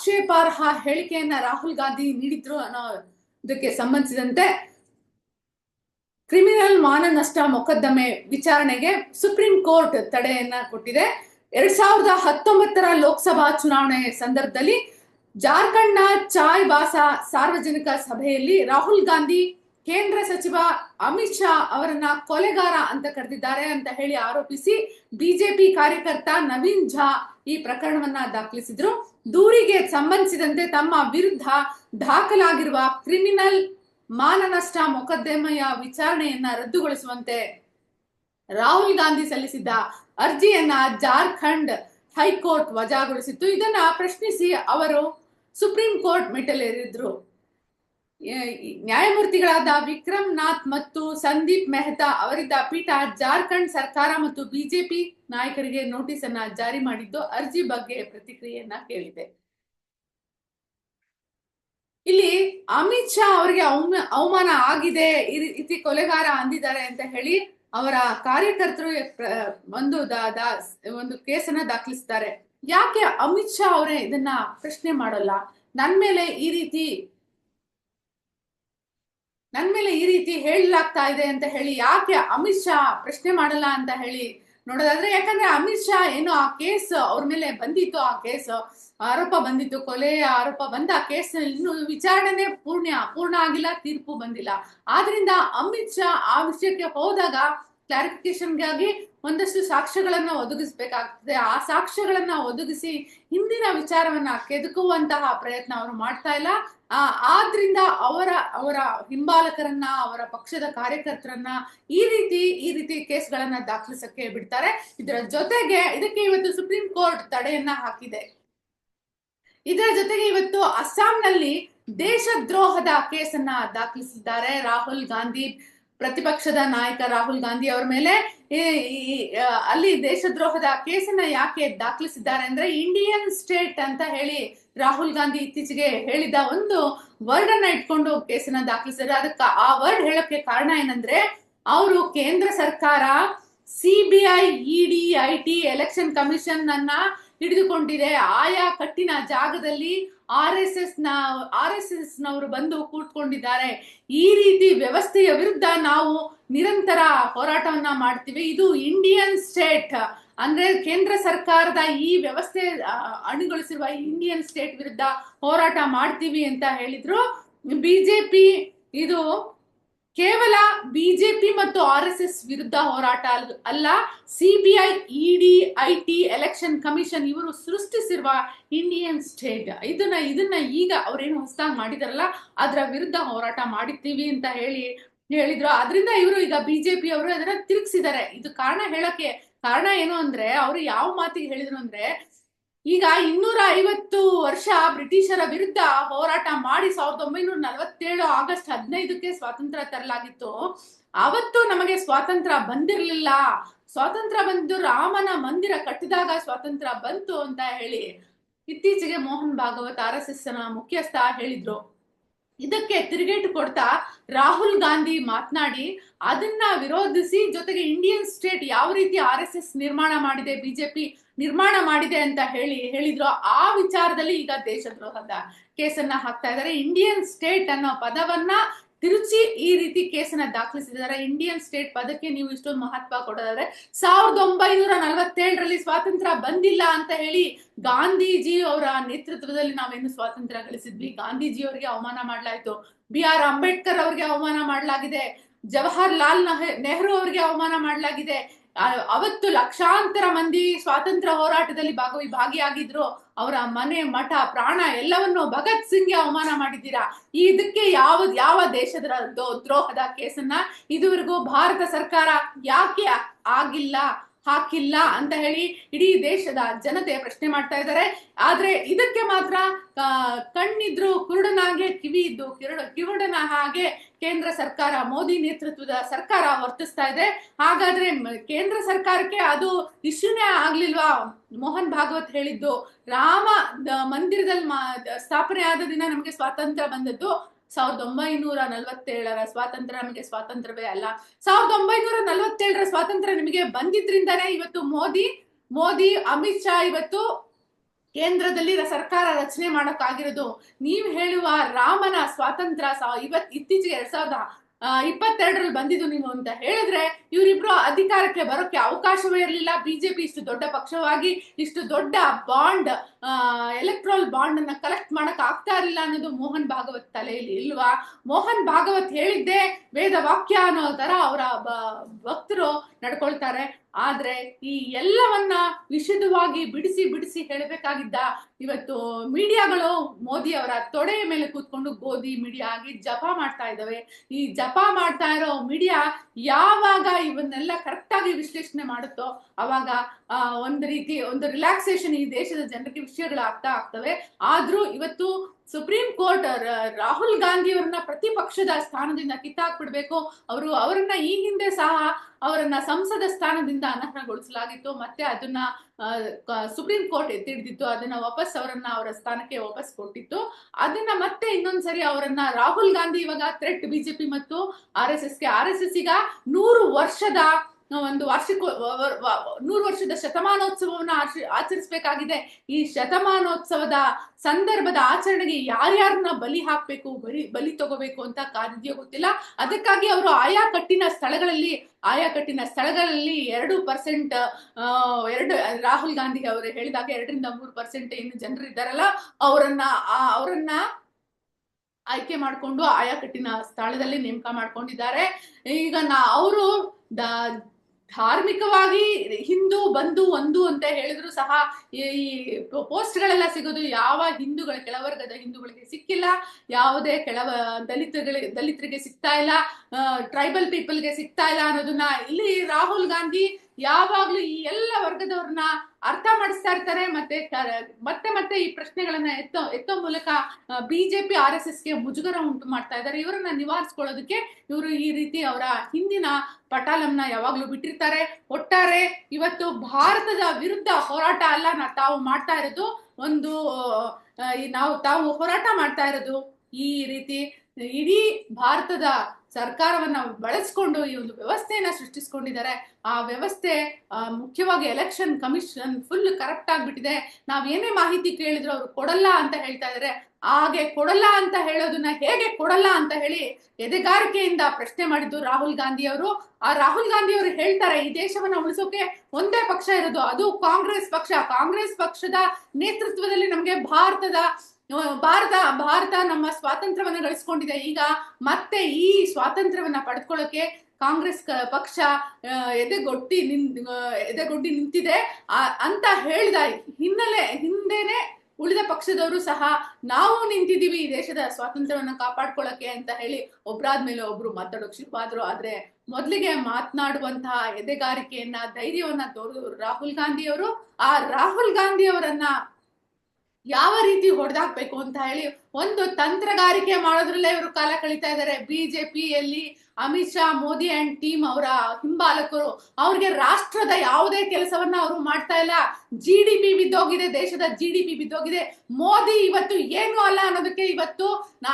ಆಕ್ಷೇಪಾರ್ಹ ಹೇಳಿಕೆಯನ್ನ ರಾಹುಲ್ ಗಾಂಧಿ ನೀಡಿದ್ರು ಅನ್ನೋ ಇದಕ್ಕೆ ಸಂಬಂಧಿಸಿದಂತೆ ಕ್ರಿಮಿನಲ್ ಮಾನನಷ್ಟ ಮೊಕದ್ದಮೆ ವಿಚಾರಣೆಗೆ ಸುಪ್ರೀಂ ಕೋರ್ಟ್ ತಡೆಯನ್ನ ಕೊಟ್ಟಿದೆ. ಎರಡ್ ಸಾವಿರದ ಹತ್ತೊಂಬತ್ತರ ಲೋಕಸಭಾ ಚುನಾವಣೆ ಸಂದರ್ಭದಲ್ಲಿ ಜಾರ್ಖಂಡ್ನ ಚಾಯ್ ಬಾಸಾ ಸಾರ್ವಜನಿಕ ಸಭೆಯಲ್ಲಿ ರಾಹುಲ್ ಗಾಂಧಿ ಕೇಂದ್ರ ಸಚಿವ ಅಮಿತ್ ಶಾ ಅವರನ್ನ ಕೊಲೆಗಾರ ಅಂತ ಕರೆದಿದ್ದಾರೆ ಅಂತ ಹೇಳಿ ಆರೋಪಿಸಿ ಬಿಜೆಪಿ ಕಾರ್ಯಕರ್ತ ನವೀನ್ ಝಾ ಈ ಪ್ರಕರಣವನ್ನ ದಾಖಲಿಸಿದ್ರು. ದೂರಿಗೆ ಸಂಬಂಧಿಸಿದಂತೆ ತಮ್ಮ ವಿರುದ್ಧ ದಾಖಲಾಗಿರುವ ಕ್ರಿಮಿನಲ್ ಮಾನನಷ್ಟ ಮೊಕದ್ದಮೆಯ ವಿಚಾರಣೆಯನ್ನ ರದ್ದುಗೊಳಿಸುವಂತೆ ರಾಹುಲ್ ಗಾಂಧಿ ಸಲ್ಲಿಸಿದ್ದ ಅರ್ಜಿಯನ್ನ ಜಾರ್ಖಂಡ್ ಹೈಕೋರ್ಟ್ ವಜಾಗೊಳಿಸಿತ್ತು. ಇದನ್ನ ಪ್ರಶ್ನಿಸಿ ಅವರು ಸುಪ್ರೀಂ ಕೋರ್ಟ್ ಮೆಟ್ಟಲೇರಿದ್ರು. ನ್ಯಾಯಮೂರ್ತಿಗಳಾದ ವಿಕ್ರಮ್ ನಾಥ್ ಮತ್ತು ಸಂದೀಪ್ ಮೆಹ್ತಾ ಅವರಿದ್ದ ಪೀಠ ಜಾರ್ಖಂಡ್ ಸರ್ಕಾರ ಮತ್ತು ಬಿಜೆಪಿ ನಾಯಕರಿಗೆ ನೋಟಿಸ್ ಅನ್ನ ಜಾರಿ ಮಾಡಿದ್ದು ಅರ್ಜಿ ಬಗ್ಗೆ ಪ್ರತಿಕ್ರಿಯೆಯನ್ನ ಕೇಳಿದೆ. ಇಲ್ಲಿ ಅಮಿತ್ ಶಾ ಅವರಿಗೆ ಅವಮ- ಅವಮಾನ ಆಗಿದೆ ಈ ರೀತಿ ಕೊಲೆಗಾರ ಅಂದಿದ್ದಾರೆ ಅಂತ ಹೇಳಿ ಅವರ ಕಾರ್ಯಕರ್ತರು ಒಂದು ಒಂದು ಕೇಸನ್ನ ದಾಖಲಿಸ್ತಾರೆ. ಯಾಕೆ ಅಮಿತ್ ಶಾ ಅವರೇ ಇದನ್ನ ಪ್ರಶ್ನೆ ಮಾಡಲ್ಲ? ನನ್ ಮೇಲೆ ಈ ರೀತಿ ನನ್ ಮೇಲೆ ಈ ರೀತಿ ಹೇಳಲಾಗ್ತಾ ಇದೆ ಅಂತ ಹೇಳಿ ಯಾಕೆ ಅಮಿತ್ ಶಾ ಪ್ರಶ್ನೆ ಮಾಡಲ್ಲ ಅಂತ ಹೇಳಿ ನೋಡೋದಾದ್ರೆ, ಯಾಕಂದ್ರೆ ಅಮಿತ್ ಶಾ ಏನು ಆ ಕೇಸ್ ಅವ್ರ ಮೇಲೆ ಬಂದಿತ್ತು, ಆ ಕೇಸ್ ಆರೋಪ ಬಂದಿತ್ತು, ಕೊಲೆ ಆರೋಪ ಬಂದ ಆ ಕೇಸ್ ಇನ್ನು ವಿಚಾರಣೆ ಪೂರ್ಣ ಪೂರ್ಣ ಆಗಿಲ್ಲ, ತೀರ್ಪು ಬಂದಿಲ್ಲ. ಆದ್ರಿಂದ ಅಮಿತ್ ಶಾ ಆ ವಿಷಯಕ್ಕೆ ಹೋದಾಗ ಕ್ಲಾರಿಫಿಕೇಶನ್ಗಾಗಿ ಒಂದಷ್ಟು ಸಾಕ್ಷ್ಯಗಳನ್ನ ಒದಗಿಸ್ಬೇಕಾಗ್ತದೆ. ಆ ಸಾಕ್ಷ್ಯಗಳನ್ನ ಒದಗಿಸಿ ಹಿಂದಿನ ವಿಚಾರವನ್ನ ಕೆದಕುವಂತಹ ಪ್ರಯತ್ನ ಅವರು ಮಾಡ್ತಾ ಇಲ್ಲ. ಆ, ಆದ್ರಿಂದ ಅವರ ಅವರ ಹಿಂಬಾಲಕರನ್ನ, ಅವರ ಪಕ್ಷದ ಕಾರ್ಯಕರ್ತರನ್ನ ಈ ರೀತಿ ಈ ರೀತಿ ಕೇಸ್ಗಳನ್ನ ದಾಖಲಿಸಕ್ಕೆ ಬಿಡ್ತಾರೆ. ಇದರ ಜೊತೆಗೆ ಇದಕ್ಕೆ ಇವತ್ತು ಸುಪ್ರೀಂ ಕೋರ್ಟ್ ತಡೆಯನ್ನ ಹಾಕಿದೆ. ಇದರ ಜೊತೆಗೆ ಇವತ್ತು ಅಸ್ಸಾಂನಲ್ಲಿ ದೇಶದ್ರೋಹದ ಕೇಸನ್ನ ದಾಖಲಿಸಿದ್ದಾರೆ. ರಾಹುಲ್ ಗಾಂಧಿ ಪ್ರತಿಪಕ್ಷದ ನಾಯಕ ರಾಹುಲ್ ಗಾಂಧಿ ಅವರ ಮೇಲೆ ಅಲ್ಲಿ ದೇಶದ್ರೋಹದ ಕೇಸನ್ನ ಯಾಕೆ ದಾಖಲಿಸಿದ್ದಾರೆ ಅಂದ್ರೆ ಇಂಡಿಯನ್ ಸ್ಟೇಟ್ ಅಂತ ಹೇಳಿ ರಾಹುಲ್ ಗಾಂಧಿ ಇತ್ತೀಚೆಗೆ ಹೇಳಿದ ಒಂದು ವರ್ಡ್ ಅನ್ನ ಇಟ್ಕೊಂಡು ಕೇಸನ್ನ ದಾಖಲಿಸಿದ್ದಾರೆ. ಅದಕ್ಕೆ ಆ ವರ್ಡ್ ಹೇಳಕ್ಕೆ ಕಾರಣ ಏನಂದ್ರೆ ಅವರು ಕೇಂದ್ರ ಸರ್ಕಾರ CBI ED I T election commission ಅನ್ನ ಹಿಡಿದುಕೊಂಡಿದೆ. ಆಯಾ ಕಟ್ಟಿನ ಜಾಗದಲ್ಲಿ R S S, R S S ನವರು ಬಂದು ಕೂತ್ಕೊಂಡಿದ್ದಾರೆ. ಈ ರೀತಿ ವ್ಯವಸ್ಥೆಯ ವಿರುದ್ಧ ನಾವು ನಿರಂತರ ಹೋರಾಟವನ್ನ ಮಾಡ್ತೀವಿ. ಇದು ಇಂಡಿಯನ್ ಸ್ಟೇಟ್ ಅಂದ್ರೆ ಕೇಂದ್ರ ಸರ್ಕಾರದ ಈ ವ್ಯವಸ್ಥೆ ಅಣುಗೊಳಿಸಿರುವ ಇಂಡಿಯನ್ ಸ್ಟೇಟ್ ವಿರುದ್ಧ ಹೋರಾಟ ಮಾಡ್ತೀವಿ ಅಂತ ಹೇಳಿದ್ರು. ಬಿಜೆಪಿ ಇದು ಕೇವಲ ಬಿಜೆಪಿ ಮತ್ತು ಆರ್ ಎಸ್ ಎಸ್ ವಿರುದ್ಧ ಹೋರಾಟ ಅಲ್ಲ CBI ED I T, election commission ಇವರು ಸೃಷ್ಟಿಸಿರುವ ಇಂಡಿಯನ್ ಸ್ಟೇಟ್. ಇದನ್ನ ಇದನ್ನ ಈಗ ಅವ್ರೇನು ಹೊಸದಾಗಿ ಮಾಡಿದಾರಲ್ಲ, ಅದರ ವಿರುದ್ಧ ಹೋರಾಟ ಮಾಡಿದ್ದೀವಿ ಅಂತ ಹೇಳಿ, ಹೇಳಿದ್ರು. ಅದರಿಂದ ಇವರು ಈಗ ಬಿಜೆಪಿ ಅವರು ಅದನ್ನ ತಿರುಗಿಸಿದ್ದಾರೆ ಇದು ಕಾರಣ ಹೇಳಕ್ಕೆ ಕಾರಣ ಏನು ಅಂದ್ರೆ, ಅವರು ಯಾವ ಮಾತಿಗೆ ಹೇಳಿದ್ರು ಅಂದ್ರೆ ಈಗ ಇನ್ನೂರ ಐವತ್ತು ವರ್ಷ ಬ್ರಿಟಿಷರ ವಿರುದ್ಧ ಹೋರಾಟ ಮಾಡಿ ಸಾವಿರದ ಒಂಬೈನೂರ ನಲವತ್ತೇಳು ಆಗಸ್ಟ್ ಹದಿನೈದಕ್ಕೆ ಸ್ವಾತಂತ್ರ್ಯ ತರಲಾಗಿತ್ತು. ಅವತ್ತು ನಮಗೆ ಸ್ವಾತಂತ್ರ್ಯ ಬಂದಿರಲಿಲ್ಲ. ಸ್ವಾತಂತ್ರ್ಯ ಬಂದು ರಾಮನ ಮಂದಿರ ಕಟ್ಟಿದಾಗ ಸ್ವಾತಂತ್ರ್ಯ ಬಂತು ಅಂತ ಹೇಳಿ ಇತ್ತೀಚೆಗೆ ಮೋಹನ್ ಭಾಗವತ್ ಆರ್ ಎಸ್ ಎಸ್ನ ಮುಖ್ಯಸ್ಥ ಹೇಳಿದ್ರು. ಇದಕ್ಕೆ ತಿರುಗೇಟು ಕೊಡ್ತಾ ರಾಹುಲ್ ಗಾಂಧಿ ಮಾತನಾಡಿ, ಅದನ್ನ ವಿರೋಧಿಸಿ ಜೊತೆಗೆ ಇಂಡಿಯನ್ ಸ್ಟೇಟ್ ಯಾವ ರೀತಿ ಆರ್ ಎಸ್ ಎಸ್ ನಿರ್ಮಾಣ ಮಾಡಿದೆ, ಬಿಜೆಪಿ ನಿರ್ಮಾಣ ಮಾಡಿದೆ ಅಂತ ಹೇಳಿ ಹೇಳಿದ್ರು. ಆ ವಿಚಾರದಲ್ಲಿ ಈಗ ದೇಶದ್ರೋಹದ ಕೇಸನ್ನ ಹಾಕ್ತಾ ಇದ್ದಾರೆ. ಇಂಡಿಯನ್ ಸ್ಟೇಟ್ ಅನ್ನೋ ಪದವನ್ನ ತಿರುಚಿ ಈ ರೀತಿ ಕೇಸನ್ನ ದಾಖಲಿಸಿದ್ದಾರೆ. ಇಂಡಿಯನ್ ಸ್ಟೇಟ್ ಪದಕ್ಕೆ ನೀವು ಇಷ್ಟೊಂದು ಮಹತ್ವ ಕೊಡೋದಾದ್ರೆ, ಸಾವಿರದ ಒಂಬೈನೂರ ನಲವತ್ತೇಳರಲ್ಲಿ ಸ್ವಾತಂತ್ರ್ಯ ಬಂದಿಲ್ಲ ಅಂತ ಹೇಳಿ ಗಾಂಧೀಜಿ ಅವರ ನೇತೃತ್ವದಲ್ಲಿ ನಾವೇನು ಸ್ವಾತಂತ್ರ್ಯ ಗಳಿಸಿದ್ವಿ? ಗಾಂಧೀಜಿ ಅವರಿಗೆ ಅವಮಾನ ಮಾಡಲಾಯಿತು. ಬಿ ಆರ್ ಅಂಬೇಡ್ಕರ್ ಅವರಿಗೆ ಅವಮಾನ ಮಾಡಲಾಗಿದೆ. ಜವಾಹರ್ ಲಾಲ್ ನೆಹ್- ನೆಹರು ಅವರಿಗೆ ಅವಮಾನ ಮಾಡಲಾಗಿದೆ. ಅವತ್ತು ಲಕ್ಷಾಂತರ ಮಂದಿ ಸ್ವಾತಂತ್ರ್ಯ ಹೋರಾಟದಲ್ಲಿ ಭಾಗವಿ ಭಾಗಿಯಾಗಿದ್ರು ಅವರ ಮನೆ, ಮಠ, ಪ್ರಾಣ ಎಲ್ಲವನ್ನು ಭಗತ್ ಸಿಂಗ್ಗೆ ಅವಮಾನ ಮಾಡಿದ್ದೀರಾ? ಇದಕ್ಕೆ ಯಾವ ಯಾವ ದೇಶದ ದ್ರೋಹದ ಕೇಸನ್ನ? ಇದುವರೆಗೂ ಭಾರತ ಸರ್ಕಾರ ಯಾಕೆ ಆಗಿಲ್ಲ? ಹಾಕಿಲ್ಲ ಅಂತ ಹೇಳಿ ಇಡೀ ದೇಶದ ಜನತೆ ಪ್ರಶ್ನೆ ಮಾಡ್ತಾ ಇದ್ದಾರೆ. ಆದ್ರೆ ಇದಕ್ಕೆ ಮಾತ್ರ ಕಣ್ಣಿದ್ರು ಕುರುಡನಾಗೆ ಕಿವಿ ಇದ್ದು ಕಿರುಡ, ಕಿರುಡನ ಹಾಗೆ ಕೇಂದ್ರ ಸರ್ಕಾರ, ಮೋದಿ ನೇತೃತ್ವದ ಸರ್ಕಾರ ವರ್ತಿಸ್ತಾ ಇದೆ. ಹಾಗಾದ್ರೆ ಕೇಂದ್ರ ಸರ್ಕಾರಕ್ಕೆ ಅದು ಇಶ್ಯೂನೇ ಆಗ್ಲಿಲ್ವಾ? ಮೋಹನ್ ಭಾಗವತ್ ಹೇಳಿದ್ದು, ರಾಮ ಮಂದಿರದಲ್ಲಿ ಸ್ಥಾಪನೆ ಆದ ದಿನ ನಮಗೆ ಸ್ವಾತಂತ್ರ್ಯ ಬಂದದ್ದು. ಸಾವಿರದ ಒಂಬೈನೂರ ನಲವತ್ತೇಳರ ಸ್ವಾತಂತ್ರ್ಯ ನಮಗೆ ಸ್ವಾತಂತ್ರ್ಯವೇ ಅಲ್ಲ. ಸಾವಿರದ ಒಂಬೈನೂರ ನಲವತ್ತೇಳರ ಸ್ವಾತಂತ್ರ್ಯ ನಿಮಗೆ ಬಂದಿದ್ರಿಂದಾನೇ ಇವತ್ತು ಮೋದಿ ಮೋದಿ, ಅಮಿತ್ ಶಾ ಇವತ್ತು ಕೇಂದ್ರದಲ್ಲಿ ಸರ್ಕಾರ ರಚನೆ ಮಾಡೋಕ್ಕಾಗಿರೋದು. ನೀವು ಹೇಳುವ ರಾಮನ ಸ್ವಾತಂತ್ರ್ಯ ಇವತ್ ಇತ್ತೀಚೆಗೆ ಎರಡ್ ಸಾವಿರದ ಇಪ್ಪತ್ತೆರಡರಲ್ಲಿ ಬಂದಿದ್ದು ನೀವು ಅಂತ ಹೇಳಿದ್ರೆ ಇವರಿಬ್ರು ಅಧಿಕಾರಕ್ಕೆ ಬರೋಕ್ಕೆ ಅವಕಾಶವೇ ಇರಲಿಲ್ಲ. ಬಿಜೆಪಿ ಇಷ್ಟು ದೊಡ್ಡ ಪಕ್ಷವಾಗಿ, ಇಷ್ಟು ದೊಡ್ಡ ಬಾಂಡ್ ಎಲೆಕ್ಟ್ರೋಲ್ ಬಾಂಡ್ ಅನ್ನ ಕಲೆಕ್ಟ್ ಮಾಡಕ್ ಆಗ್ತಾ ಇರಲಿಲ್ಲ ಅನ್ನೋದು ಮೋಹನ್ ಭಾಗವತ್ ತಲೆಯಲ್ಲಿ ಇಲ್ವಾ? ಮೋಹನ್ ಭಾಗವತ್ ಹೇಳಿದ್ದೆ ವೇದ ವಾಕ್ಯ ಅನ್ನೋ ತರ ಅವರ ಭಕ್ತರು ನಡ್ಕೊಳ್ತಾರೆ. ಆದ್ರೆ ಈ ಎಲ್ಲವನ್ನ ವಿಶದವಾಗಿ ಬಿಡಿಸಿ ಬಿಡಿಸಿ ಹೇಳಬೇಕಾಗಿದ್ದ ಇವತ್ತು ಮೀಡಿಯಾಗಳು ಮೋದಿ ಅವರ ತೊಡೆಯ ಮೇಲೆ ಕೂತ್ಕೊಂಡು ಗೋಧಿ ಮೀಡಿಯಾ ಆಗಿ ಜಪ ಮಾಡ್ತಾ ಇದ್ದಾವೆ. ಈ ಜಪ ಮಾಡ್ತಾ ಇರೋ ಮೀಡಿಯಾ ಯಾವಾಗ ಇವನ್ನೆಲ್ಲ ಕರೆಕ್ಟಾಗಿ ವಿಶ್ಲೇಷಣೆ ಮಾಡುತ್ತೋ ಅವಾಗ ಒಂದು ರೀತಿ, ಒಂದು ರಿಲ್ಯಾಕ್ಸೇಷನ್ ಈ ದೇಶದ ಜನರಿಗೆ ವಿಷಯಗಳು ಆಗ್ತಾ ಆಗ್ತವೆ. ಆದ್ರೂ ಇವತ್ತು ಸುಪ್ರೀಂ ಕೋರ್ಟ್ ರಾಹುಲ್ ಗಾಂಧಿ ಅವರನ್ನ ಪ್ರತಿಪಕ್ಷದ ಸ್ಥಾನದಿಂದ ಕಿತ್ತಾಕ್ಬಿಡ್ಬೇಕು. ಅವರು ಅವರನ್ನ ಈ ಹಿಂದೆ ಸಹ ಅವರನ್ನ ಸಂಸದ ಸ್ಥಾನದಿಂದ ಅನರ್ಹಗೊಳಿಸಲಾಗಿತ್ತು. ಮತ್ತೆ ಅದನ್ನ ಸುಪ್ರೀಂ ಕೋರ್ಟ್ ಎತ್ತಿಡ್ದಿತ್ತು ಅದನ್ನ ವಾಪಸ್ ಅವರನ್ನ ಅವರ ಸ್ಥಾನಕ್ಕೆ ವಾಪಸ್ ಕೊಟ್ಟಿತ್ತು. ಅದನ್ನ ಮತ್ತೆ ಇನ್ನೊಂದ್ಸರಿ ಅವರನ್ನ ರಾಹುಲ್ ಗಾಂಧಿ ಇವಾಗ ಥ್ರೆಟ್ ಬಿಜೆಪಿ ಮತ್ತು ಆರ್ ಎಸ್ ಎಸ್ಗೆ ಆರ್ ಎಸ್ ಎಸ್ ಈಗ ನೂರು ವರ್ಷದ ಒಂದು ವಾರ್ಷಿಕ ನೂರು ವರ್ಷದ ಶತಮಾನೋತ್ಸವವನ್ನು ಆಚ- ಆಚರಿಸಬೇಕಾಗಿದೆ. ಈ ಶತಮಾನೋತ್ಸವದ ಸಂದರ್ಭದ ಆಚರಣೆಗೆ ಯಾರ್ಯಾರನ್ನ ಬಲಿ ಹಾಕಬೇಕು, ಬಲಿ ಬಲಿ ತಗೋಬೇಕು ಅಂತ ಕಾರ್ಯ ಗೊತ್ತಿಲ್ಲ. ಅದಕ್ಕಾಗಿ ಅವರು ಆಯಾ ಕಟ್ಟಿನ ಸ್ಥಳಗಳಲ್ಲಿ, ಆಯಾ ಕಟ್ಟಿನ ಸ್ಥಳಗಳಲ್ಲಿ ಎರಡು ಪರ್ಸೆಂಟ್ ಎರಡು, ರಾಹುಲ್ ಗಾಂಧಿ ಅವರು ಹೇಳಿದಾಗ ಎರಡರಿಂದ ಮೂರು ಪರ್ಸೆಂಟ್ ಏನು ಜನರು ಇದ್ದಾರಲ್ಲ, ಅವರನ್ನ ಅವರನ್ನ ಆಯ್ಕೆ ಮಾಡಿಕೊಂಡು ಆಯಾ ಕಟ್ಟಿನ ಸ್ಥಳದಲ್ಲಿ ನೇಮಕ ಮಾಡ್ಕೊಂಡಿದ್ದಾರೆ. ಈಗ ನಾ, ಅವರು ಧಾರ್ಮಿಕವಾಗಿ ಹಿಂದೂ, ಬಂಧು, ಒಂದು ಅಂತ ಹೇಳಿದ್ರು ಸಹ ಈ ಪೋಸ್ಟ್ಗಳೆಲ್ಲ ಸಿಗೋದು ಯಾವ ಹಿಂದೂಗಳ ಕೆಳವರ್ಗದ ಹಿಂದೂಗಳಿಗೆ ಸಿಕ್ಕಿಲ್ಲ, ಯಾವುದೇ ಕೆಳವ ದಲಿತಗಳಿಗೆ ದಲಿತರಿಗೆ ಸಿಗ್ತಾ ಇಲ್ಲ ಟ್ರೈಬಲ್ ಪೀಪಲ್ಗೆ ಸಿಗ್ತಾ ಇಲ್ಲ ಅನ್ನೋದನ್ನ ಇಲ್ಲಿ ರಾಹುಲ್ ಗಾಂಧಿ ಯಾವಾಗ್ಲೂ ಈ ಎಲ್ಲ ವರ್ಗದವ್ರನ್ನ ಅರ್ಥ ಮಾಡಿಸ್ತಾ ಇರ್ತಾರೆ, ಮತ್ತೆ ಮತ್ತೆ ಮತ್ತೆ ಈ ಪ್ರಶ್ನೆಗಳನ್ನ ಎತ್ತೋ ಎತ್ತೋ ಮೂಲಕ ಬಿಜೆಪಿ, ಆರ್ ಎಸ್ ಎಸ್ಗೆ ಮುಜುಗರ ಉಂಟು ಮಾಡ್ತಾ ಇದ್ದಾರೆ. ಇವರನ್ನ ನಿವಾರಿಸ್ಕೊಳ್ಳೋದಕ್ಕೆ ಇವರು ಈ ರೀತಿ ಅವರ ಹಿಂದಿನ ಪಟಾಲಂನ ಯಾವಾಗ್ಲೂ ಬಿಟ್ಟಿರ್ತಾರೆ. ಒಟ್ಟಾರೆ ಇವತ್ತು ಭಾರತದ ವಿರುದ್ಧ ಹೋರಾಟ ಅಲ್ಲ ನಾ, ತಾವು ಮಾಡ್ತಾ ಇರೋದು. ಒಂದು ನಾವು ತಾವು ಹೋರಾಟ ಮಾಡ್ತಾ ಇರೋದು. ಈ ರೀತಿ ಇಡೀ ಭಾರತದ ಸರ್ಕಾರವನ್ನ ಬಳಸ್ಕೊಂಡು ಈ ಒಂದು ವ್ಯವಸ್ಥೆಯನ್ನ ಸೃಷ್ಟಿಸ್ಕೊಂಡಿದ್ದಾರೆ. ಆ ವ್ಯವಸ್ಥೆ ಮುಖ್ಯವಾಗಿ ಎಲೆಕ್ಷನ್ ಕಮಿಷನ್ ಫುಲ್ ಕರಪ್ಟ್ ಆಗ್ಬಿಟ್ಟಿದೆ. ನಾವ್ ಏನೇ ಮಾಹಿತಿ ಕೇಳಿದ್ರು ಅವ್ರು ಕೊಡಲ್ಲ ಅಂತ ಹೇಳ್ತಾ ಇದಾರೆ. ಹಾಗೆ ಕೊಡಲ್ಲ ಅಂತ ಹೇಳೋದನ್ನ ಹೇಗೆ ಕೊಡಲ್ಲ ಅಂತ ಹೇಳಿ ಎದೆಗಾರಿಕೆಯಿಂದ ಪ್ರಶ್ನೆ ಮಾಡಿದ್ದು ರಾಹುಲ್ ಗಾಂಧಿ ಅವರು. ಆ ರಾಹುಲ್ ಗಾಂಧಿ ಅವರು ಹೇಳ್ತಾರೆ, ಈ ದೇಶವನ್ನ ಉಳಿಸೋಕೆ ಒಂದೇ ಪಕ್ಷ ಇರೋದು ಅದು ಕಾಂಗ್ರೆಸ್ ಪಕ್ಷ. ಕಾಂಗ್ರೆಸ್ ಪಕ್ಷದ ನೇತೃತ್ವದಲ್ಲಿ ನಮಗೆ ಭಾರತದ ಭಾರತ ಭಾರತ ನಮ್ಮ ಸ್ವಾತಂತ್ರ್ಯವನ್ನ ಗಳಿಸ್ಕೊಂಡಿದೆ. ಈಗ ಮತ್ತೆ ಈ ಸ್ವಾತಂತ್ರ್ಯವನ್ನ ಪಡೆದುಕೊಳ್ಳೋಕೆ ಕಾಂಗ್ರೆಸ್ ಪಕ್ಷ ಎದೆಗೊಟ್ಟಿ ನಿನ್ ಎದೆಗೊಡ್ಡಿ ನಿಂತಿದೆ. ಅಂತ ಹೇಳಿದ ಹಿನ್ನೆಲೆ, ಹಿಂದೆನೆ ಉಳಿದ ಪಕ್ಷದವರು ಸಹ ನಾವು ನಿಂತಿದ್ದೀವಿ ಈ ದೇಶದ ಸ್ವಾತಂತ್ರ್ಯವನ್ನ ಕಾಪಾಡ್ಕೊಳ್ಳೋಕೆ ಅಂತ ಹೇಳಿ ಒಬ್ರಾದ್ಮೇಲೆ ಒಬ್ರು ಮಾತಾಡೋಕೆ ಶುರುವಾದ್ರು. ಆದ್ರೆ ಮೊದಲಿಗೆ ಮಾತನಾಡುವಂತಹ ಎದೆಗಾರಿಕೆಯನ್ನ, ಧೈರ್ಯವನ್ನ ತೋರಿದ್ರು ರಾಹುಲ್ ಗಾಂಧಿ ಅವರು ಆ ರಾಹುಲ್ ಗಾಂಧಿ ಅವರನ್ನ ಯಾವ ರೀತಿ ಹೊಡೆದಾಕ್ಬೇಕು ಅಂತ ಹೇಳಿ ಒಂದು ತಂತ್ರಗಾರಿಕೆ ಮಾಡೋದ್ರಲ್ಲೇ ಇವರು ಕಾಲ ಕಳೀತಾ ಇದ್ದಾರೆ ಬಿಜೆಪಿಯಲ್ಲಿ ಅಮಿತ್ ಶಾ, ಮೋದಿ ಅಂಡ್ ಟೀಮ್ ಅವರ ಹಿಂಬಾಲಕರು, ಅವ್ರಿಗೆ ರಾಷ್ಟ್ರದ ಯಾವುದೇ ಕೆಲಸವನ್ನ ಅವರು ಮಾಡ್ತಾ ಇಲ್ಲ. ಜಿ ಡಿ ಪಿ ಬಿದ್ದೋಗಿದೆ, ದೇಶದ ಜಿ ಡಿ ಪಿ ಬಿದ್ದೋಗಿದೆ. ಮೋದಿ ಇವತ್ತು ಏನು ಅಲ್ಲ ಅನ್ನೋದಕ್ಕೆ ಇವತ್ತು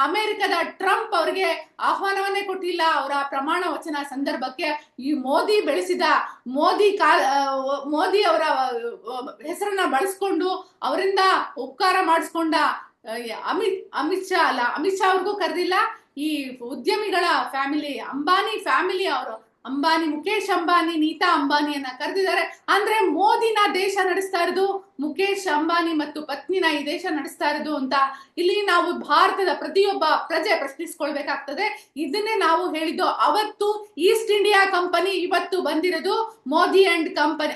ಅಮೆರಿಕದ ಟ್ರಂಪ್ ಅವರಿಗೆ ಆಹ್ವಾನವನ್ನೇ ಕೊಟ್ಟಿಲ್ಲ. ಅವರ ಪ್ರಮಾಣ ವಚನ ಸಂದರ್ಭಕ್ಕೆ ಈ ಮೋದಿ ಬೆಳೆಸಿದ, ಮೋದಿ ಕಾ ಮೋದಿ ಅವರ ಹೆಸರನ್ನ ಬಳಸ್ಕೊಂಡು ಅವರಿಂದ ಉಪಕಾರ ಮಾಡಿಸ್ಕೊಂಡ ಅಮಿತ್ ಅಮಿತ್ ಶಾ ಅಲ್ಲ, ಅಮಿತ್ ಶಾ ಅವ್ರಿಗೂ ಕರೆದಿಲ್ಲ. ಈ ಉದ್ಯಮಿಗಳ ಫ್ಯಾಮಿಲಿ, ಅಂಬಾನಿ ಫ್ಯಾಮಿಲಿ ಅವರು, ಅಂಬಾನಿ ಮುಖೇಶ್ ಅಂಬಾನಿ, ನೀತಾ ಅಂಬಾನಿಯನ್ನ ಕರೆದಿದ್ದಾರೆ. ಅಂದ್ರೆ ಮೋದಿನ ದೇಶ ನಡೆಸ್ತಾ ಇರೋದು ಮುಖೇಶ್ ಅಂಬಾನಿ ಮತ್ತು ಪತ್ನಿನ ಈ ದೇಶ ನಡೆಸ್ತಾ ಇರೋದು ಅಂತ ಇಲ್ಲಿ ನಾವು ಭಾರತದ ಪ್ರತಿಯೊಬ್ಬ ಪ್ರಜೆ ಪ್ರಶ್ನಿಸ್ಕೊಳ್ಬೇಕಾಗ್ತದೆ. ಇದನ್ನೇ ನಾವು ಹೇಳಿದ್ದು, ಅವತ್ತು ಈಸ್ಟ್ ಇಂಡಿಯಾ ಕಂಪನಿ ಇವತ್ತು ಬಂದಿರೋದು ಮೋದಿ ಅಂಡ್ ಕಂಪನಿ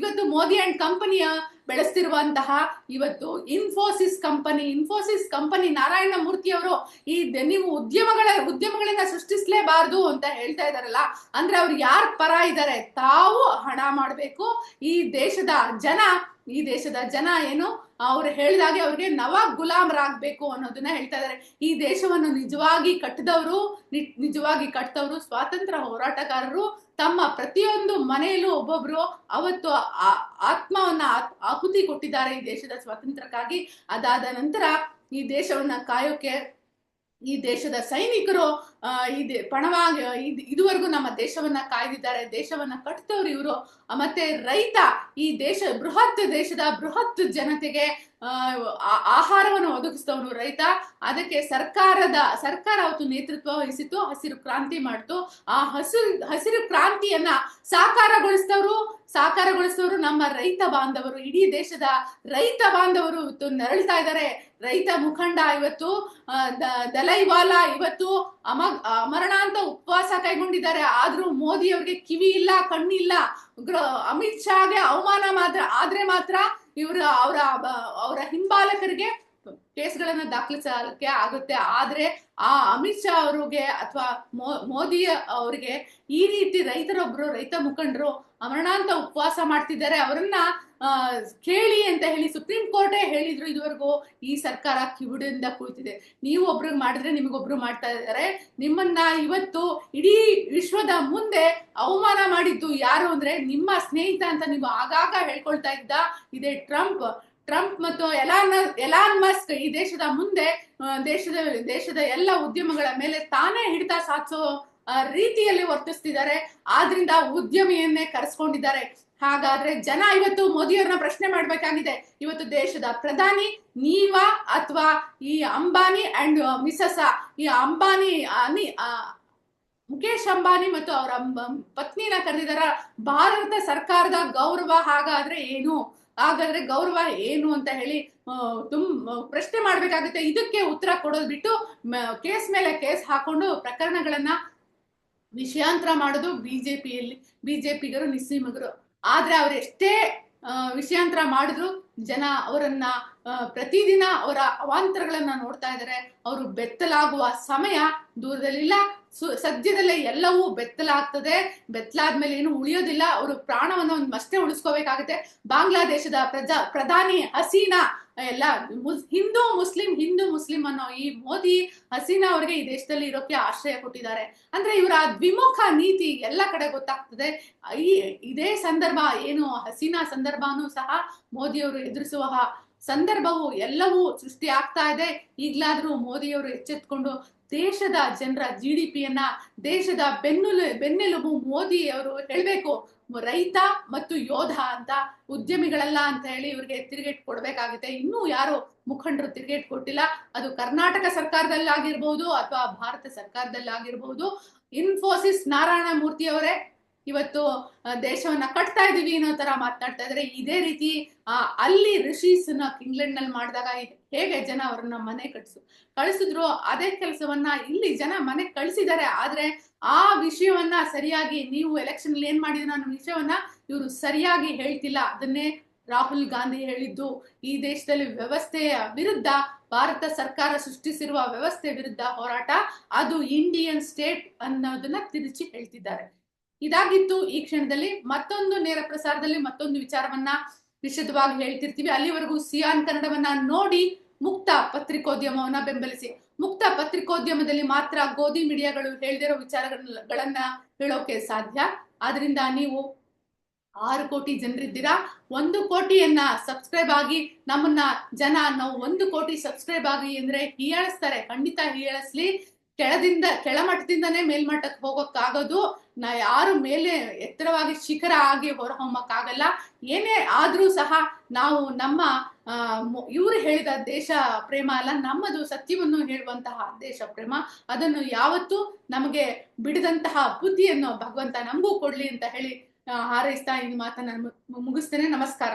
ಇವತ್ತು ಮೋದಿ ಅಂಡ್ ಕಂಪನಿಯ ಬೆಳೆಸ್ತಿರುವಂತಹ ಇವತ್ತು Infosys company Infosys company Narayana Murthy ಅವರು ಈ ನೀವು ಉದ್ಯಮಗಳ, ಉದ್ಯಮಗಳನ್ನ ಸೃಷ್ಟಿಸಲೇಬಾರದು ಅಂತ ಹೇಳ್ತಾ ಇದಾರಲ್ಲ ಅಂದ್ರೆ ಅವ್ರು ಯಾರ ಪರ ಇದ್ದಾರೆ ತಾವು ಹಣ ಮಾಡಬೇಕು. ಈ ದೇಶದ ಜನ ಈ ದೇಶದ ಜನ ಏನು ಅವ್ರು ಹೇಳಿದಾಗೆ ಅವ್ರಿಗೆ ನವ ಗುಲಾಮರಾಗಬೇಕು ಅನ್ನೋದನ್ನ ಹೇಳ್ತಾ ಇದ್ದಾರೆ ಈ ದೇಶವನ್ನು ನಿಜವಾಗಿ ಕಟ್ಟಿದವರು ನಿಜವಾಗಿ ಕಟ್ಟಿದವರು ಸ್ವಾತಂತ್ರ್ಯ ಹೋರಾಟಗಾರರು, ತಮ್ಮ ಪ್ರತಿಯೊಂದು ಮನೆಯಲ್ಲೂ ಒಬ್ಬೊಬ್ರು ಅವತ್ತು ಆತ್ಮವನ್ನ ಆಹುತಿ ಕೊಟ್ಟಿದ್ದಾರೆ ಈ ದೇಶದ ಸ್ವಾತಂತ್ರ್ಯಕ್ಕಾಗಿ. ಅದಾದ ನಂತರ ಈ ದೇಶವನ್ನ ಕಾಯೋಕೆ ಈ ದೇಶದ ಸೈನಿಕರು ಈ ಪಣವಾಗಿ, ಇದ್- ಇದುವರೆಗೂ ನಮ್ಮ ದೇಶವನ್ನ ಕಾಯ್ದಿದ್ದಾರೆ. ದೇಶವನ್ನ ಕಟ್ಟಿದವರು ಇವರು. ಮತ್ತೆ ರೈತ ಈ ದೇಶ, ಬೃಹತ್ ದೇಶದ ಬೃಹತ್ ಜನತೆಗೆ ಆಹಾರವನ್ನು ಒದಗಿಸಿದವನು ರೈತ. ಅದಕ್ಕೆ ಸರ್ಕಾರದ, ಸರ್ಕಾರ ಅವತ್ತು ನೇತೃತ್ವ ವಹಿಸಿತು ಹಸಿರು ಕ್ರಾಂತಿ ಮಾಡ್ತು. ಆ ಹಸಿರು ಹಸಿರು ಕ್ರಾಂತಿಯನ್ನ ಸಾಕಾರಗೊಳಿಸಿದವರು ಸಾಕಾರಗೊಳಿಸಿದವರು ನಮ್ಮ ರೈತ ಬಾಂಧವರು. ಇಡೀ ದೇಶದ ರೈತ ಬಾಂಧವರು ಇವತ್ತು ನರಳ್ತಾ ಇದ್ದಾರೆ. ರೈತ ಮುಖಂಡ ಇವತ್ತು ದಲೈವಾಲಾ ಇವತ್ತು ಅಮ ಅಮರಣಾಂತ ಉಪವಾಸ ಕೈಗೊಂಡಿದ್ದಾರೆ. ಆದ್ರೂ ಮೋದಿ ಅವ್ರಿಗೆ ಕಿವಿ ಇಲ್ಲ, ಕಣ್ಣಿಲ್ಲ. ಅಮಿತ್ ಶಾಗೆ ಅವಮಾನ ಮಾತ್ರ, ಆದ್ರೆ ಮಾತ್ರ ಇವ್ರ, ಅವರ ಅವರ ಹಿಂಬಾಲಕರಿಗೆ ಕೇಸ್ಗಳನ್ನ ದಾಖಲಿಸಲಿಕ್ಕೆ ಆಗುತ್ತೆ. ಆದ್ರೆ ಆ ಅಮಿತ್ ಶಾ ಅವ್ರಿಗೆ ಅಥವಾ ಮೋದಿ ಅವ್ರಿಗೆ ಈ ರೀತಿ ರೈತರೊಬ್ರು, ರೈತ ಮುಖಂಡರು ಅಮರಣಾಂತ ಉಪವಾಸ ಮಾಡ್ತಿದ್ದಾರೆ. ಅವರನ್ನ ಕೇಳಿ ಅಂತ ಹೇಳಿ ಸುಪ್ರೀಂ ಕೋರ್ಟೇ ಹೇಳಿದ್ರು ಇದುವರೆಗೂ ಈ ಸರ್ಕಾರ ಕಿವುಡಿಂದ ಕುಳಿತಿದೆ. ನೀವು ಒಬ್ರಿಗೆ ಮಾಡಿದ್ರೆ ನಿಮಗೊಬ್ರು ಮಾಡ್ತಾ ಇದ್ದಾರೆ. ನಿಮ್ಮನ್ನ ಇವತ್ತು ಇಡೀ ವಿಶ್ವದ ಮುಂದೆ ಅವಮಾನ ಮಾಡಿದ್ದು ಯಾರು ಅಂದ್ರೆ ನಿಮ್ಮ ಸ್ನೇಹಿತ ಅಂತ ನೀವು ಆಗಾಗ ಹೇಳ್ಕೊಳ್ತಾ ಇದ್ದ ಇದೇ ಟ್ರಂಪ್. ಟ್ರಂಪ್ ಮತ್ತು ಎಲಾನ್ ಎಲಾನ್ ಮಸ್ಕ್ ಈ ದೇಶದ ಮುಂದೆ ದೇಶದ ದೇಶದ ಎಲ್ಲ ಉದ್ಯಮಗಳ ಮೇಲೆ ತಾನೇ ಹಿಡಿತ ಸಾಧಿಸೋ ರೀತಿಯಲ್ಲಿ ವರ್ತಿಸ್ತಿದ್ದಾರೆ. ಆದ್ರಿಂದ ಉದ್ಯಮಿಯನ್ನೇ ಕರೆಸ್ಕೊಂಡಿದ್ದಾರೆ. ಹಾಗಾದ್ರೆ ಜನ ಇವತ್ತು ಮೋದಿಯವ್ರನ್ನ ಪ್ರಶ್ನೆ ಮಾಡ್ಬೇಕಾಗಿದೆ. ಇವತ್ತು ದೇಶದ ಪ್ರಧಾನಿ ನೀವಾ ಅಥವಾ ಈ ಅಂಬಾನಿ ಅಂಡ್ ಮಿಸಸ? ಈ ಅಂಬಾನಿ ಮುಖೇಶ್ ಅಂಬಾನಿ ಮತ್ತು ಅವರ ಪತ್ನಿನ ಕರೆದಿದಾರ. ಭಾರತ ಸರ್ಕಾರದ ಗೌರವ ಹಾಗಾದ್ರೆ ಏನು? ಹಾಗಾದ್ರೆ ಗೌರವ ಏನು ಅಂತ ಹೇಳಿ ತುಮ್ ಪ್ರಶ್ನೆ ಮಾಡ್ಬೇಕಾಗುತ್ತೆ. ಇದಕ್ಕೆ ಉತ್ತರ ಕೊಡೋದು ಬಿಟ್ಟು ಕೇಸ್ ಮೇಲೆ ಕೇಸ್ ಹಾಕೊಂಡು ಪ್ರಕರಣಗಳನ್ನ ವಿಷಯಾಂತರ ಮಾಡೋದು ಬಿಜೆಪಿಯಲ್ಲಿ, ಬಿಜೆಪಿಗರು, ನಿಸ್ಸೀಮಗರು. ಆದ್ರೆ ಅವ್ರು ಎಷ್ಟೇ ವಿಷಯಾಂತರ ಮಾಡಿದ್ರು ಜನ ಅವರನ್ನ ಪ್ರತಿದಿನ ಅವರ ಅವಾಂತರಗಳನ್ನ ನೋಡ್ತಾ ಇದ್ದಾರೆ ಅವರು ಬೆತ್ತಲಾಗುವ ಸಮಯ ದೂರದಲ್ಲಿಲ್ಲ. ಸು- ಸದ್ಯದಲ್ಲೇ ಎಲ್ಲವೂ ಬೆತ್ತಲಾಗ್ತದೆ ಬೆತ್ತಲಾದ್ಮೇಲೆ ಏನು ಉಳಿಯೋದಿಲ್ಲ. ಅವರು ಪ್ರಾಣವನ್ನ ಒಂದು ಮಷ್ಟೇ ಉಳಿಸ್ಕೋಬೇಕಾಗುತ್ತೆ. ಬಾಂಗ್ಲಾದೇಶದ ಪ್ರಜಾ, ಪ್ರಧಾನಿ ಹಸೀನಾ, ಎಲ್ಲ ಹಿಂದೂ ಮುಸ್ಲಿಂ ಹಿಂದೂ ಮುಸ್ಲಿಂ ಅನ್ನೋ ಈ ಮೋದಿ, ಹಸೀನಾ ಅವರಿಗೆ ಈ ದೇಶದಲ್ಲಿ ಇರೋಕೆ ಆಶ್ರಯ ಕೊಟ್ಟಿದ್ದಾರೆ. ಅಂದ್ರೆ ಇವರ ದ್ವಿಮುಖ ನೀತಿ ಎಲ್ಲ ಕಡೆ ಗೊತ್ತಾಗ್ತದೆ. ಈ, ಇದೇ ಸಂದರ್ಭ ಏನು ಹಸೀನಾ ಸಂದರ್ಭನೂ ಸಹ ಮೋದಿಯವರು ಎದುರಿಸುವ ಸಂದರ್ಭವು ಎಲ್ಲವೂ ಸೃಷ್ಟಿ ಆಗ್ತಾ ಇದೆ. ಈಗ್ಲಾದ್ರೂ ಮೋದಿಯವರು ಎಚ್ಚೆತ್ಕೊಂಡು ದೇಶದ ಜನರ ಜಿ ಡಿ ಪಿಯನ್ನ ದೇಶದ ಬೆನ್ನುಲು, ಬೆನ್ನೆಲುಬು ಮೋದಿ ಅವರು ಹೇಳಬೇಕು. ರೈತ ಮತ್ತು ಯೋಧ ಅಂತ ಉದ್ಯಮಿಗಳಲ್ಲ ಅಂತ ಹೇಳಿ ಇವ್ರಿಗೆ ತಿರುಗೇಟ್ ಕೊಡ್ಬೇಕಾಗುತ್ತೆ. ಇನ್ನೂ ಯಾರು ಮುಖಂಡರು ತಿರುಗೇಟ್ ಕೊಟ್ಟಿಲ್ಲ. ಅದು ಕರ್ನಾಟಕ ಸರ್ಕಾರದಲ್ಲಾಗಿರ್ಬಹುದು ಅಥವಾ ಭಾರತ ಸರ್ಕಾರದಲ್ಲಾಗಿರ್ಬಹುದು ಇನ್ಫೋಸಿಸ್ ನಾರಾಯಣ ಮೂರ್ತಿ ಅವರೇ ಇವತ್ತು ದೇಶವನ್ನ ಕಟ್ತಾ ಇದೀವಿ ಅನ್ನೋ ತರ ಮಾತನಾಡ್ತಾ ಇದ್ರೆ ಇದೇ ರೀತಿ ಅಲ್ಲಿ ರಿಷೀಸ್ ಇಂಗ್ಲೆಂಡ್ನಲ್ಲಿ ಮಾಡಿದಾಗ ಹೇಗೆ ಜನ ಅವ್ರನ್ನ ಮನೆ ಕಟ್ಸು? ಕಳಿಸಿದ್ರು, ಅದೇ ಕೆಲಸವನ್ನ ಇಲ್ಲಿ ಜನ ಮನೆ ಕಳಿಸಿದ್ದಾರೆ. ಆದ್ರೆ ಆ ವಿಷಯವನ್ನ ಸರಿಯಾಗಿ ನೀವು ಎಲೆಕ್ಷನ್ ಏನ್ ಮಾಡಿದ್ರ ಅನ್ನೋ ವಿಷಯವನ್ನ ಇವರು ಸರಿಯಾಗಿ ಹೇಳ್ತಿಲ್ಲ. ಅದನ್ನೇ ರಾಹುಲ್ ಗಾಂಧಿ ಹೇಳಿದ್ದು. ಈ ದೇಶದಲ್ಲಿ ವ್ಯವಸ್ಥೆಯ ವಿರುದ್ಧ, ಭಾರತ ಸರ್ಕಾರ ಸೃಷ್ಟಿಸಿರುವ ವ್ಯವಸ್ಥೆ ವಿರುದ್ಧ ಹೋರಾಟ, ಅದು ಇಂಡಿಯನ್ ಸ್ಟೇಟ್ ಅನ್ನೋದನ್ನ ತಿರುಚಿ ಹೇಳ್ತಿದ್ದಾರೆ. ಇದಾಗಿತ್ತು ಈ ಕ್ಷಣದಲ್ಲಿ ಮತ್ತೊಂದು ನೇರ ಪ್ರಸಾರದಲ್ಲಿ ಮತ್ತೊಂದು ವಿಚಾರವನ್ನ ವಿಶದವಾಗಿ ಹೇಳ್ತಿರ್ತೀವಿ. ಅಲ್ಲಿವರೆಗೂ ಸಿಯಾನ್ ಕನ್ನಡವನ್ನ ನೋಡಿ ಮುಕ್ತ ಪತ್ರಿಕೋದ್ಯಮವನ್ನ ಬೆಂಬಲಿಸಿ. ಮುಕ್ತ ಪತ್ರಿಕೋದ್ಯಮದಲ್ಲಿ ಮಾತ್ರ ಗೋಧಿ ಮೀಡಿಯಾಗಳು ಹೇಳ್ದಿರೋ ವಿಚಾರಗಳನ್ನ ಹೇಳೋಕೆ ಸಾಧ್ಯ. ಆದ್ರಿಂದ ನೀವು ಆರು ಕೋಟಿ ಜನರಿದ್ದೀರಾ? ಒಂದು ಕೋಟಿಯನ್ನ ಸಬ್ಸ್ಕ್ರೈಬ್ ಆಗಿ ನಮ್ಮನ್ನ ಜನ ನಾವು ಒಂದು ಕೋಟಿ ಸಬ್ಸ್ಕ್ರೈಬ್ ಆಗಿ ಅಂದ್ರೆ ಹೀಯಾಳಿಸ್ತಾರೆ. ಖಂಡಿತ ಹೀಯಾಳಿಸ್ಲಿ. ಕೆಳದಿಂದ ಕೆಳಮಟ್ಟದಿಂದನೇ ಮೇಲ್ಮಟ್ಟಕ್ಕೆ ಹೋಗೋಕ್ಕಾಗೋದು. ನಾ ಯಾರು ಮೇಲೆ ಎತ್ತರವಾಗಿ ಶಿಖರ ಆಗಿ ಹೊರಹೊಮ್ಮಕ್ಕಾಗಲ್ಲ. ಏನೇ ಆದ್ರೂ ಸಹ ನಾವು ನಮ್ಮ ಇವರು ಹೇಳಿದ ದೇಶ ಪ್ರೇಮ ಅಲ್ಲ, ನಮ್ಮದು ಸತ್ಯವನ್ನು ಹೇಳುವಂತಹ ದೇಶ ಪ್ರೇಮ. ಅದನ್ನು ಯಾವತ್ತೂ ನಮಗೆ ಬಿಡದಂತಹ ಬುದ್ಧಿಯನ್ನು ಭಗವಂತ ನಮಗೂ ಕೊಡ್ಲಿ ಅಂತ ಹೇಳಿ ಹಾರೈಸ್ತಾ ಈ ಮಾತನ್ನ ಮುಗಿಸ್ತೇನೆ. ನಮಸ್ಕಾರ.